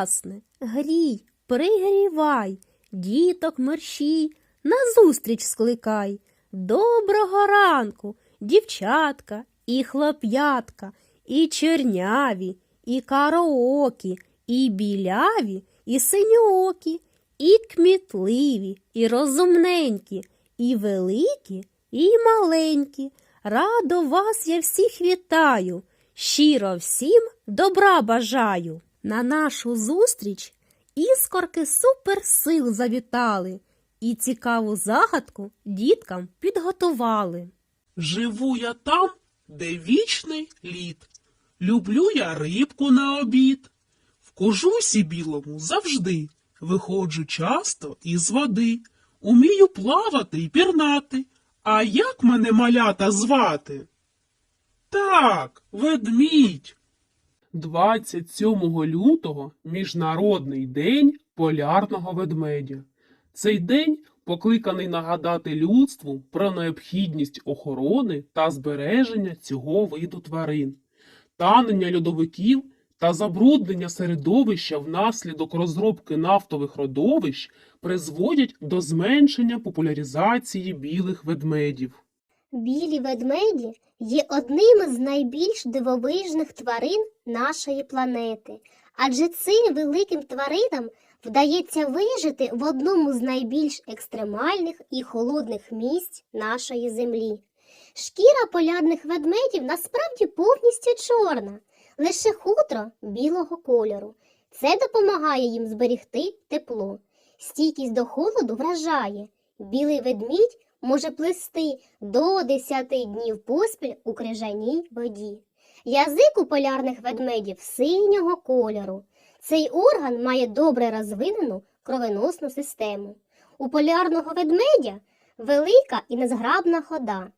ясне, грій, пригрівай, діток мерщій, назустріч скликай. Доброго ранку, дівчатка, і хлоп'ятка, і черняві, і кароокі, і біляві, і синьоокі, і кмітливі, і розумненькі, і великі, і маленькі. Радо вас я всіх вітаю, щиро всім добра бажаю. На нашу зустріч іскорки суперсил завітали і цікаву загадку діткам підготували. Живу я там, де вічний лід. Люблю я рибку на обід. В кожусі білому завжди виходжу часто із води. Умію плавати й пірнати. А як мене малята звати? Так, ведмідь. 27 лютого Міжнародний день полярного ведмедя. Цей день покликаний нагадати людству про необхідність охорони та збереження цього виду тварин. Танення льодовиків та забруднення середовища внаслідок розробки нафтових родовищ призводять до зменшення популяризації білих ведмедів. Білі ведмеді є одним із найбільш дивовижних тварин нашої планети, адже цим великим тваринам вдається вижити в одному з найбільш екстремальних і холодних місць нашої землі. Шкіра полярних ведмедів насправді повністю чорна, лише хутро білого кольору. Це допомагає їм зберігти тепло. Стійкість до холоду вражає. Білий ведмідь може плисти до 10 днів поспіль у крижаній воді. Язик у полярних ведмедів синього кольору. Цей орган має добре розвинену кровоносну систему. У полярного ведмедя велика і незграбна хода.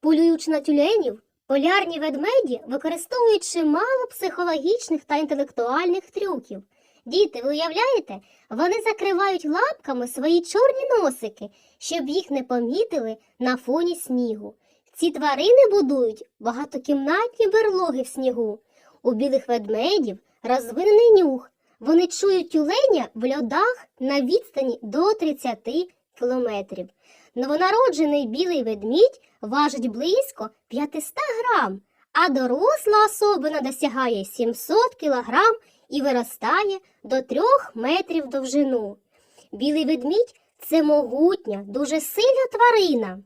Полюючи на тюленів, полярні ведмеді використовують чимало психологічних та інтелектуальних трюків. Діти, ви уявляєте, вони закривають лапками свої чорні носики, щоб їх не помітили на фоні снігу. Ці тварини будують багатокімнатні берлоги в снігу. У білих ведмедів розвинений нюх. Вони чують тюленя в льодах на відстані до 30 кілометрів. Новонароджений білий ведмідь важить близько 500 грам, а доросла особина досягає 700 кілограм і виростає до 3 метрів довжину. Білий ведмідь це могутня, дуже сильна тварина.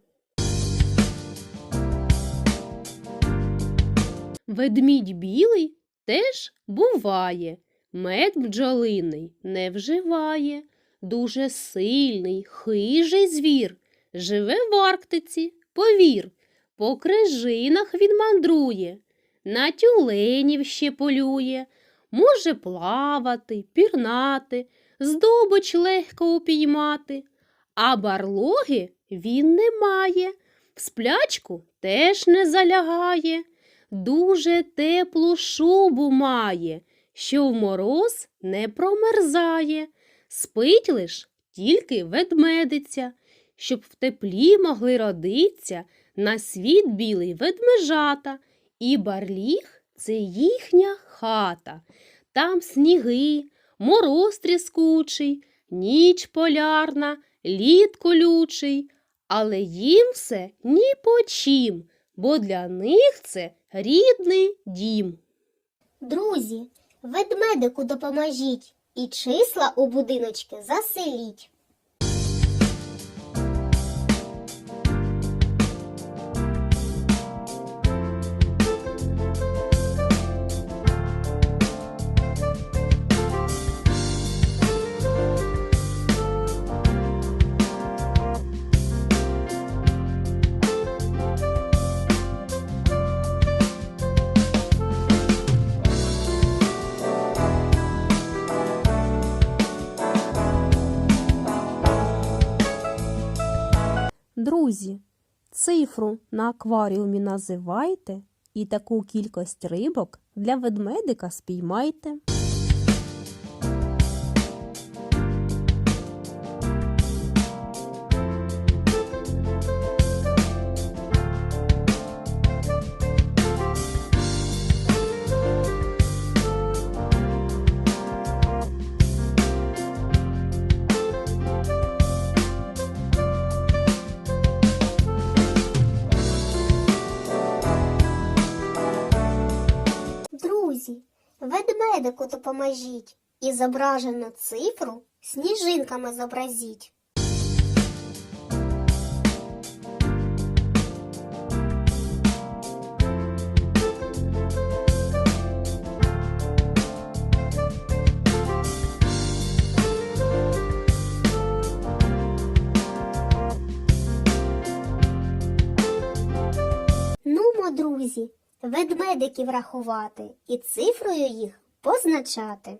Ведмідь білий теж буває, мед бджолиний не вживає, дуже сильний, хижий звір, живе в Арктиці, повір, по крижинах він мандрує, на тюленів ще полює, може плавати, пірнати, здобич легко упіймати, а барлоги він не має, в сплячку теж не залягає. Дуже теплу шубу має, що в мороз не промерзає, спить лиш тільки ведмедиця, щоб в теплі могли родиться на світ білий ведмежата, і барліг це їхня хата. Там сніги, мороз тріскучий, ніч полярна, лід колючий, але їм все ні по чим, бо для них це рідний дім. Друзі, ведмедику допоможіть і числа у будиночки заселіть. Друзі, цифру на акваріумі називайте і таку кількість рибок для ведмедика спіймайте. ведмедику допоможіть і зображену цифру сніжинками зобразіть. Ну, друзі, ведмедиків рахувати і цифрою їх позначати.